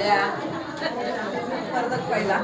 झाल्या परत पहिला.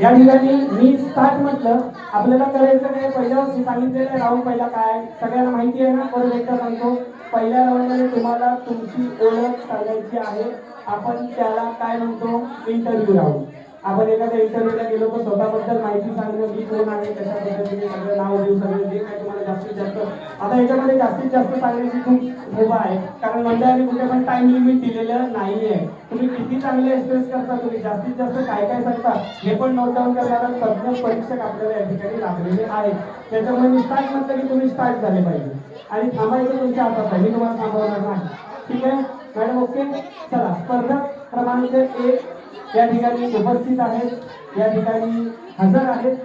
या ठिकाणी मी स्टार्ट म्हटलं आपल्याला करायचं काय? पहिल्या सांगितलेलं राहून पहिला काय? सगळ्यांना माहिती आहे ना? परत एकदा सांगतो. पहिल्या राऊंडमध्ये तुम्हाला तुमची ओळख सांगायची आहे. आपण त्याला काय म्हणतो? इंटरव्ह्यू राऊंड आपण एखाद्या इंटरव्ह्यूला गेलो तर स्वतःबद्दल माहिती सांगणं मी कोण आहे कशा पद्धतीने सगळं नाव देऊ सगळं जे काय जास्तीत जास्त. आता याच्यामध्ये जास्तीत जास्त सांगण्याची खूप मुभा आहे कारण मंडळाने कुठे पण टाइम लिमिट दिलेलं नाहीये. तुम्ही किती चांगले एक्सप्रेस करता तुम्ही जास्तीत जास्त काय काय सांगता हे पण नोट डाऊन करणारा तज्ञ परीक्षक आपल्याला या ठिकाणी लागलेले आहेत. त्याच्यामुळे मी स्टार्ट म्हटलं की तुम्ही स्टार्ट झाले पाहिजे. आणि थांबायचं तुमच्या हातात आहे मी तुम्हाला थांबवणार नाही. ठीक आहे? Madam okay? चला स्पर्धक क्रमांक एक या ठिकाणी उपस्थित आहेत या ठिकाणी हजर आहेत.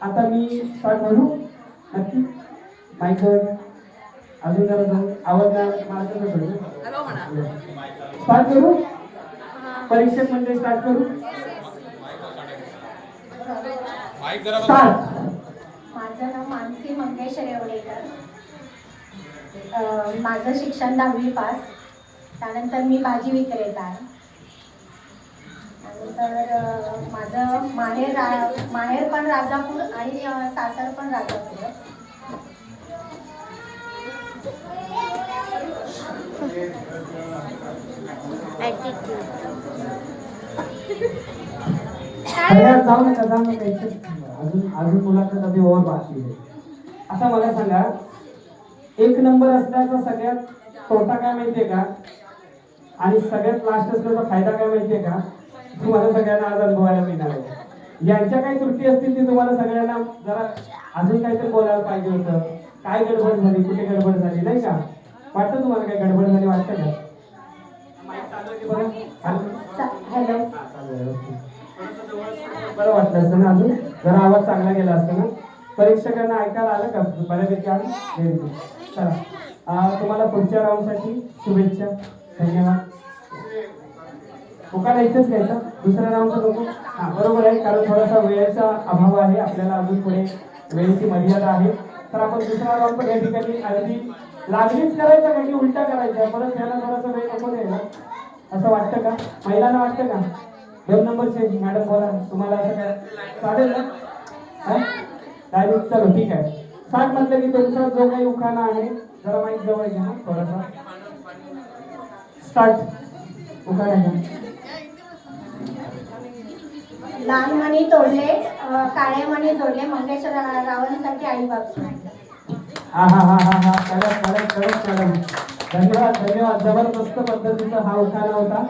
आता मी स्टार्ट म्हणू नक्की मायकर अजून जरा जाऊ आवाज माझं हॅलो म्हणा. स्टार्ट करू? परीक्षक म्हणजे स्टार्ट करू? स्टार्ट माझं नाव मानसी मंगेश रेवडेकर माझं शिक्षण दहावी पास. त्यानंतर मी भाजी विक्रेता आहे. त्यानंतर माझं माहेर रा माहेर पण राजापूर आणि सासर पण राजापूर जाऊ नका जाऊ नका अजून अजून मुलाचं कधी ओव्हर बाकी आहे. आता मला सांगा एक नंबर असल्याचा सगळ्यात तोटा काय माहितीये का? आणि सगळ्यात लास्ट असल्याचा फायदा काय माहितीये का? तुम्हाला सगळ्यांना आज अनुभवायला मिळणार आहे. यांच्या काही त्रुटी असतील ते तुम्हाला सगळ्यांना जरा अजून काहीतरी बोलायला पाहिजे होतं. काय गडबड झाली कुठे गडबड झाली नाही का? वाटतं तुम्हाला काय गडबड झाली वाटतं का? हॅलो. बरं? वाटलं असतं ना अजून? जरा आवाज चांगला गेला असता ना? परीक्षकांना ऐकायला आलं का? बऱ्यापैकी good. चला. तुम्हाला पुढच्या राऊंडसाठी शुभेच्छा. धन्यवाद. उकाला इथेच घ्यायचा. दुसऱ्या राऊंडचा नको. हा बरोबर आहे कारण थोडासा वेळेचा अभाव आहे. आपल्याला अजून पुढे वेळेची मर्यादा आहे. तर आपण दुसरा राऊंड पण या ठिकाणी अगदी लागलीच करायचं का की उलटा करायचा परत त्याला थोडासा वेळ नको द्यायला. असं वाटतं का? महिलांना वाटतं का? दोन नंबरचे मॅडम बोला. तुम्हाला असं काय चालेल ना? डायरेक्ट चालू ठीक आहे. साठ म्हटलं की तुमचा जो काही उखाणा आहे जरा माहीत जवळ घ्या ना थोडासा. स्टार्ट उखाणा घ्या. लहान मणी तोडले काळे मणी तोडले मंगेश रा- रावणसाठी आई बाप. हा हा हा हा हा. कडक कडक कडक धन्यवाद धन्यवाद. जबरदस्त पद्धतीचा हा उखाणा होता.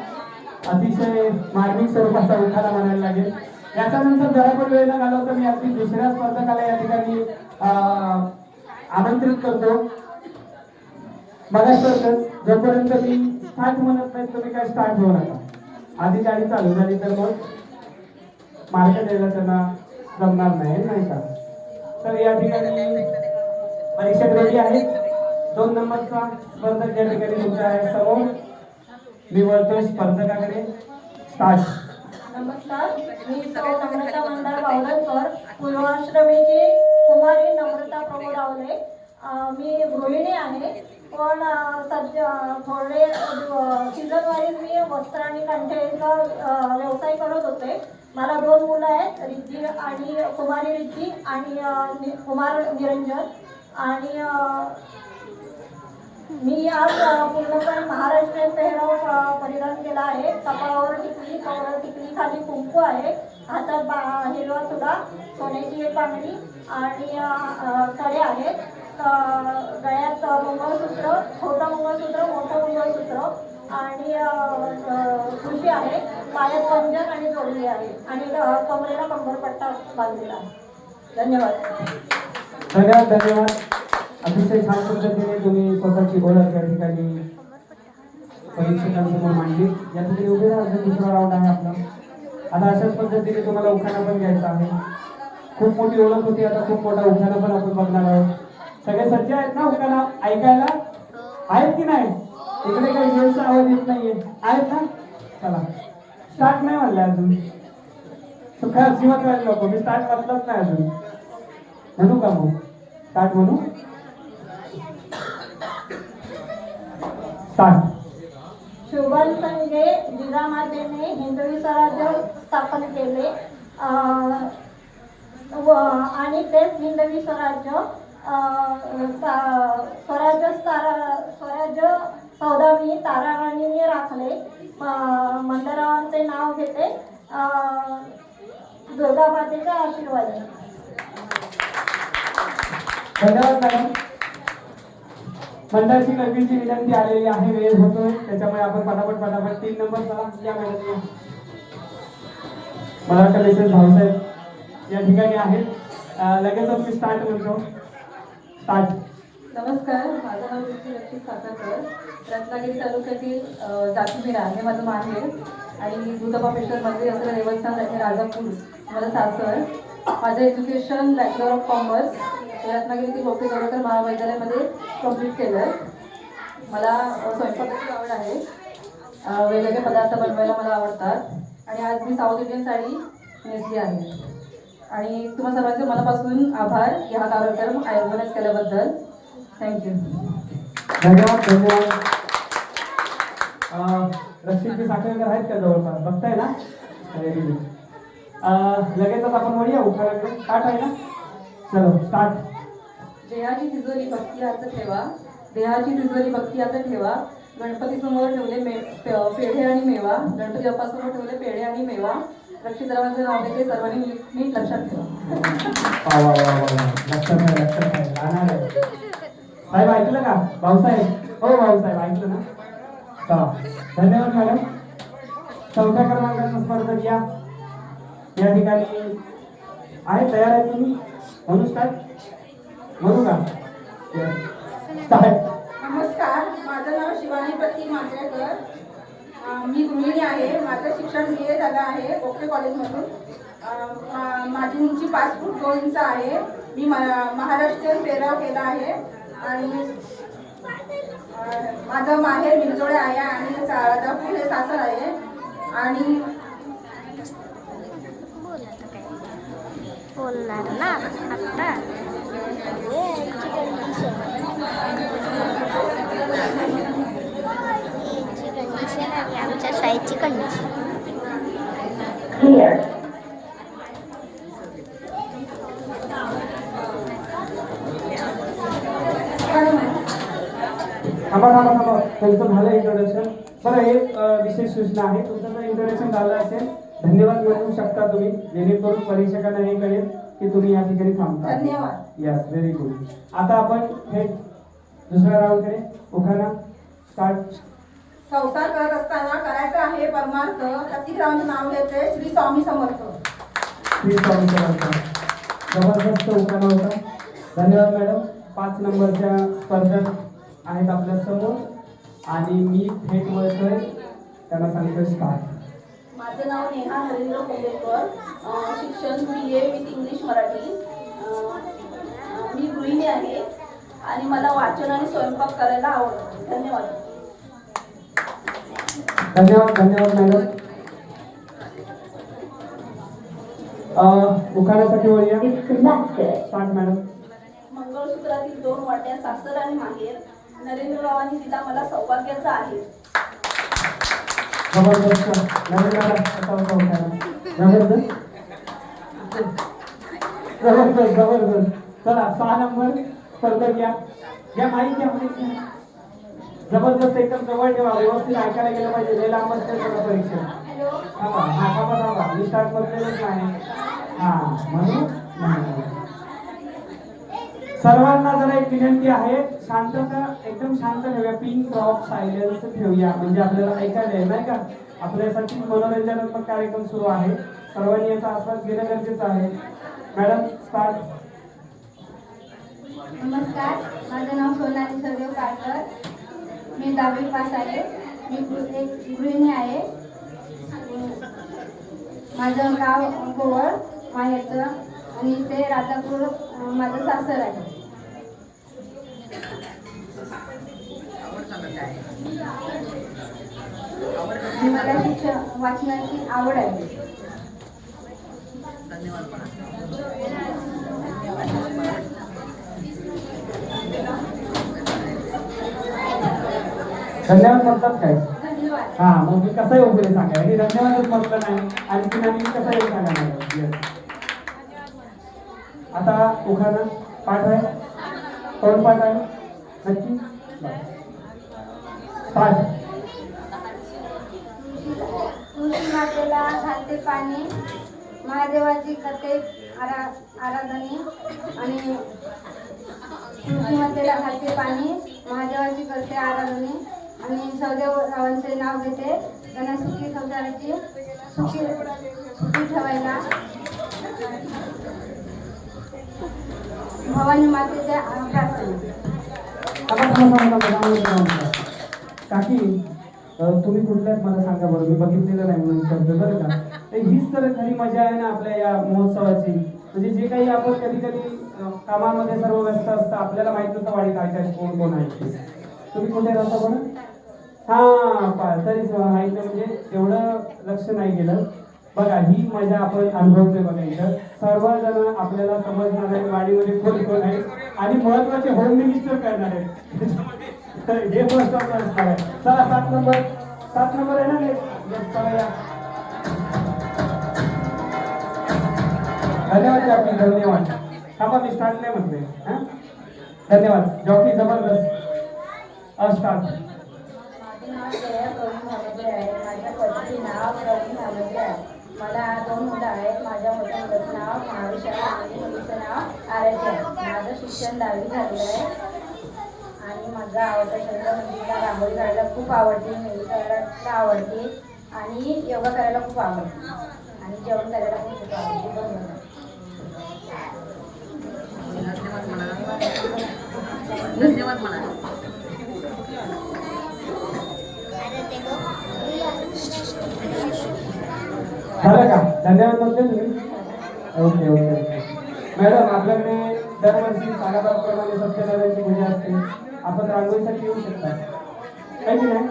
अतिशय मार्मिक स्वरूपाचा उखाणा म्हणायला लागेल. याच्यानंतर जरा पण वेळ न घालवता मी अगदी दुसऱ्या स्पर्धकाला या ठिकाणी आमंत्रित करतो. बघा सर जोपर्यंत मी स्टार्ट म्हणत नाही तुम्ही काय स्टार्ट होऊ नका. आधी गाडी चालू झाली तर मग मार्ग द्यायला त्यांना जमणार नाही नाही का? तर या ठिकाणी परीक्षक रेडी आहे. दोन नंबरचा स्पर्धक या ठिकाणी तुमचा आहे समोर. मी वळतोय स्पर्धकाकडे. स्टार्ट. नमस्कार. मी सौ नम्रता मंदार बावलकर पूर्वाश्रमीची कुमारी नम्रता प्रभू रावले मी गृहिणी आहे पण सध्या थोडे सीझन वाईज मी वस्त्र आणि कंठेचा व्यवसाय करत होते. मला दोन मुलं आहेत रिद्धी आणि कुमारी रिद्धी आणि कुमार निरंजन. आणि मी आज पूर्णपणे महाराष्ट्रीयन पेहराव परिधान केला आहे. कपाळावर टिकली कपाळावर टिकली खाली कुंकू आहे. हातात बा हिरवा तुडा सोन्याची एक बांगडी आणि कडे आहेत गळ्यात मंगळसूत्र छोटं मंगळसूत्र मोठं मंगळसूत्र आणि खुशी आहे. पायात पंजन आणि जोडली आहे. आणि कमरेला कंबरपट्टा बांधलेला आहे. धन्यवाद. धन्यवाद धन्यवाद. अतिशय छान पद्धतीने तुम्ही स्वतःची ओळख या ठिकाणी परीक्षकांसमोर मांडली. या ठिकाणी उभे राहा दुसरा राऊंड आहे आपला. आता अशाच पद्धतीने तुम्हाला उखाणा पण घ्यायचा आहे. खूप मोठी ओळख होती आता खूप मोठा उखाणा पण आपण बघणार आहोत. सगळे सज्ज आहेत ना उखाणा? ऐकायला? आहेत की नाही? इकडे काही जेलचा आवाज येत नाहीये. आहेत ना? चला. स्टार्ट नाही म्हणलं अजून. सुखा जीवात राहिले नको मी स्टार्ट म्हटलंच नाही अजून. म्हणू का मग म्हणू? स्टार्ट शुभम संघे जिजामातेने हिंदवी स्वराज्य स्थापन केले. व आणि तेच हिंदवी स्वराज्य स्वराज्य स्वराज्य चौदावी ताराराणीने राखले. मंदरावांचे नाव घेते. अं, आशीर्वाद धन्यवाद मॅडम मंडळाची कळकळीची विनंती आलेली आहे वेळ होतोय. त्याच्यामुळे आपण पटापट पटापट तीन नंबर चला या मॅडम या. मला वाटतं मिसेस भाऊसाहेब या ठिकाणी आहेत. लगेच लगेचच मी स्टार्ट म्हणतो. स्टार्ट नमस्कार. माझं नाव रुची रक्षित सातारकर. रत्नागिरी तालुक्यातील जातीमिरा हे माझं माहेर आणि दुधपापेश्वर मंदिर असलेलं देवस्थान आहे राजापूर. माझं सासर. माझं एज्युकेशन बॅचलर ऑफ कॉमर्स हे रत्नागिरीतील गोपी गरोडकर महाविद्यालयामध्ये कंप्लीट केलं आहे मला स्वयंपाकाची आवड आहे. वेगवेगळे पदार्थ बनवायला मला आवडतात. आणि आज मी साऊथ इंडियन साडी नेसली आहे. आणि तुम्हा सर्वांचे मनापासून आभार. या कार्यक्रम आयोजनच केल्याबद्दल. थँक्यू धन्यवाद धन्यवाद. रक्षितजी साखरेकर आहेत का जवळपास? बघताय ना? लगेचच आपण म्हणूया उखाण्याकडे स्टार्ट आहे ना? चलो स्टार्ट देहाची तिजोरी भक्ती असं ठेवा. देहाची तिजोरी भक्ती असं ठेवा. गणपती समोर ठेवले मे पेढे आणि मेवा. गणपती बाप्पासमोर ठेवले पेढे आणि मेवा. रक्षित सर्वांचे नाव देते सर्वांनी नीट- लक्षात ठेवा. आहे. साहेब ऐकलं का? भाऊसाहेब. हो भाऊसाहेब ऐकलं ना? चला. धन्यवाद मॅडम. चौथ्या क्रमांकाचा स्पर्धक या. या ठिकाणी आहे. तयार आहे तुम्ही? म्हणू म्हणू स्टार्ट नमस्कार. माझं नाव शिवानी प्रतीक मांजरेकर. मी गृहिणी आहे. माझं शिक्षण बी ए झालं आहे. ओके कॉलेजमधून. माझी उंची पाच फूट दोन इंच आहे. मी महाराष्ट्रीयन पेहराव केला आहे. आणि माझं माहेर मिरजोळे आहे आणि सा- राजापूर हे सासर आहे. आणि बोलणार ना आता. आमच्या शाळेची कंडिशन थांबा थांबा थांबा तुमचं झालं इंट्रोडक्शन बरं एक विशेष सूचना आहे तुमचं जर इंट्रोडक्शन झालं असेल धन्यवाद म्हणू शकता तुम्ही. जेणेकरून परीक्षकांना हे कळेल की तुम्ही या ठिकाणी थांबता. धन्यवाद. यस व्हेरी गुड आता आपण हे दुसऱ्या राऊंडकडे उखाणा स्टार्ट संसार करत असताना करायचं आहे परमार्थ. प्रतीकरावांचं नाव घेते श्री स्वामी समर्थ. श्री स्वामी समर्थ. जबरदस्त उखाणा होता. धन्यवाद मॅडम पाच नंबरच्या स्पर्धक आहेत आपल्यासमोर. आणि मी थेट वळतोय. त्यांना सांगतोय स्टार्ट माझं नाव नेहा हरेंद्र कोंडेकर अं, शिक्षण B A with English Marathi. मी गृहिणी आहे आणि मला वाचन आणि स्वयंपाक करायला आवडतं. धन्यवाद. धन्यवाद धन्यवाद मॅडम उखाण्यासाठी वळूया मॅडम मंगळसूत्रातील दोन वाट्या सासर आणि माहेर. नरेंद्ररावांनी दिला मला सौभाग्याचा आहे? जबरदस्त. जबरदस्त जबरदस्त. चला सहा नंबर स्पर्धक या घ्या माहीत घ्या माहीत घ्या. जबरदस्त एकदम जवळ ठेवा व्यवस्थित ऐकायला गेलं पाहिजे. लय लांब असते बघा परीक्षा. थांबा हा थांबा. थांबा मी स्टार्ट मधलेलंच नाही हा म्हणून. सर्वांना जरा एक विनंती आहे. शांतता एकदम शांत ठेवूया. पिन ड्रॉप सायलेन्स ठेवूया. म्हणजे आपल्याला ऐकायला येईल नाही का? आपल्यासाठी मनोरंजनात्मक कार्यक्रम सुरू आहे. सर्वांनी याचा आस्वाद घेणं गरजेचं आहे. मॅडम स्टार्ट नमस्कार माझं नाव सोनाली सरदेव काळकर मी दहावी पास आहे. मी एक गृहिणी आहे. माझं गाव गोवळ माहेरचं आणि ते राजापूर अं, माझं सासर आहे. मला शिक्षण वाचनाची आवड आहे. धन्यवाद म्हणतात काय? धन्यवाद. हा मग मी कसं येऊ पुढे सांगा आणि धन्यवादच म्हटलं नाही. आणखी आणि कसं येऊ सांगा. आता उखाणा पाठ आहे. कोण पाठ आहे? नक्की? पाठ. तुळशी मातेला घालते पाणी महादेवाची करते आरा आराधने आणि तुळशी मातेला घालते पाणी महादेवाची करते आराधने. आणि सौदेव रावांचे नाव घेते. त्यांना सुखी संसाराची सुखी सुखी ठेवायला. भवानी मातेच्या प्रार्थना काकी तुम्ही कुठल्या मला सांगा बरं. मी बघितलेलं नाही म्हणून शब्द बरं का? हीच तर खरी मजा आहे ना आपल्या या महोत्सवाची. म्हणजे जे काही आपण कधी कधी कामामध्ये सर्व व्यस्त असतं आपल्याला माहीत नसतं वाडी काय काय कोण कोण आहे ते. तुम्ही कुठे राहता बरं? हा पा नाही तर म्हणजे तेवढं लक्ष नाही गेलं. बघा ही मजा आपण अनुभवतोय बघा इथं. सर्वजण आपल्याला समजणार आहे वाडीमध्ये कोण कोण आहे आणि महत्त्वाचे होम मिनिस्टर करणार आहेत. तर हे महत्वाचं असणार आहे चला सात नंबर सात नंबर आहे ना धन्यवाद जॉकी. धन्यवाद. थांबा मी स्टार्ट नाही म्हटले. धन्यवाद. जॉकी जबरदस्त. स्टार्ट माझे नाव जया प्रवीण भामगे आहे माझे नाव प्रवीण भामगे आहे. मला दोन मुलं आहेत. माझ्या मोठ्या मुलाचं नाव महाविशाल आणि मुलीचं नाव आराध्य आहे. माझं शिक्षण दहावी झालेलं आहे. आणि माझा आवडता छंद म्हणजे मला रांगोळी काढायला खूप आवडते मेहंदी करायला आवडते आणि योगा करायला खूप आवडते. आणि जेवण करायला पण खूप आवडते. दोन मुलं झालं का? धन्यवाद म्हणते तुम्ही? Okay okay okay. मॅडम आपल्याकडे दरवर्षी साडेबाराप्रमाणे सत्यनारायणची पूजा असते. आपण रांगोळीसाठी येऊ शकता. काही की नाही?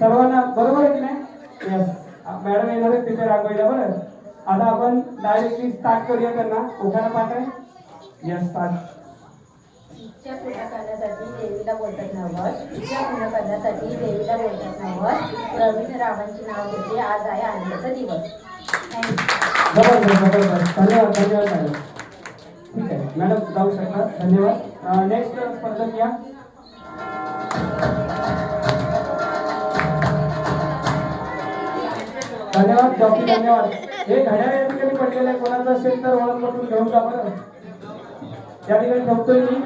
सर्वांना बरोबर आहे की नाही? यस मॅडम येणार आहेत तिथे रांगोळीला बरं? आता आपण डायरेक्टली स्टार्ट करूया त्यांना. उखाणा पाठ आहे? यस स्टार्ट इच्छा पूर्ण करण्यासाठी देवीला बोलतात नवस इच्छा पूर्ण करण्यासाठी देवीला बोलतात नवस प्रवीण रावांचे नाव घेते आज आहे आनंदाचा दिवस. जबरदस्त जबरदस्त धन्यवाद धन्यवाद मॅडम ठीक आहे मॅडम जाऊ शकता धन्यवाद नेक्स्ट स्पर्धक या धन्यवाद जॉकी धन्यवाद हे घड्याळ या ठिकाणी पडलेलं आहे कोणाचं असेल तर ओळख करून घेऊन जा बरं या ठिकाणी ठेवतोय मी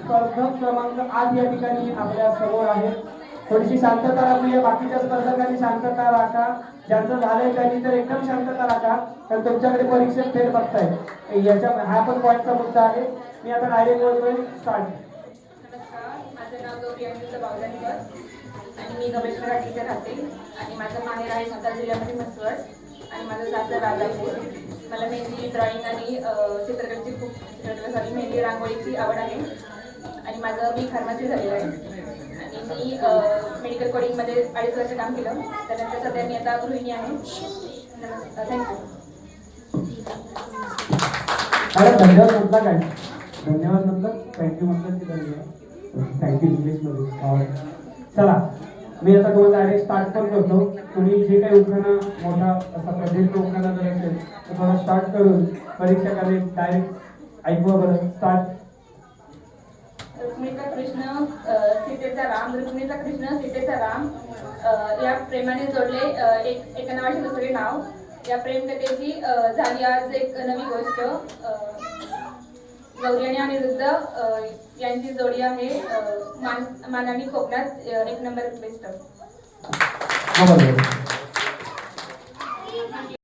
स्पर्धक क्रमांक आठ या ठिकाणी आपल्यासमोर आहे थोडीशी शांतता राखूया बाकीच्या स्पर्धकांनी शांतता राखा. ज्यांचं झालंय त्यांनी तर एकदम शांतता राखा. कारण तुमच्याकडे परीक्षेत फेर बघताय. याच्या हा पण पॉईंटचा मुद्दा आहे. मी आता डायरेक्ट बोलतोय. स्टार्ट माझं नाव गौरी बावधनकर आणि मी गमेश्वर टीचर राहते. आणि माझं माहेर आहे सातारा जिल्ह्यामध्ये म्हसवड. आणि माझं सासर राजापूर. मला मेहंदी ड्रॉइंग आणि चित्रकलेची खूप झाली. मेहंदी रांगोळीची आवड आहे. आणि माझं मी फार्मसी झालेलं आहे. मी मेडिकल कोडिंगमध्ये अडीच वर्ष काम केलं. त्यानंतर सध्या मी आता गृहिणी आहे. थँक्यू मॅडम धन्यवाद म्हटलं काय? धन्यवाद म्हटलं. थँक्यू म्हटलं की धन्यवाद. थँक्यू इंग्लिशमध्ये चला मी आता तुम्हाला डायरेक्ट स्टार्ट पण करतो. तुम्ही जे काही उखाणा मोठा असा प्रदीर्घ उखाणा जर असेल तर थोडा स्टार्ट करून परीक्षकाने डायरेक्ट ऐकवा बरं. स्टार्ट रुक्मिणीचा कृष्ण सीतेचा राम रुक्मिणीचा कृष्ण सीतेचा राम या प्रेमाने जोडले एक एका नावाचे दुसरे नाव. या प्रेमकथेची अ, झाली आज एक नवी गोष्ट. अ, गौरी आणि अनिरुद्ध यांची जोडी आहे मान मानानी कोकणात एक नंबर बेस्ट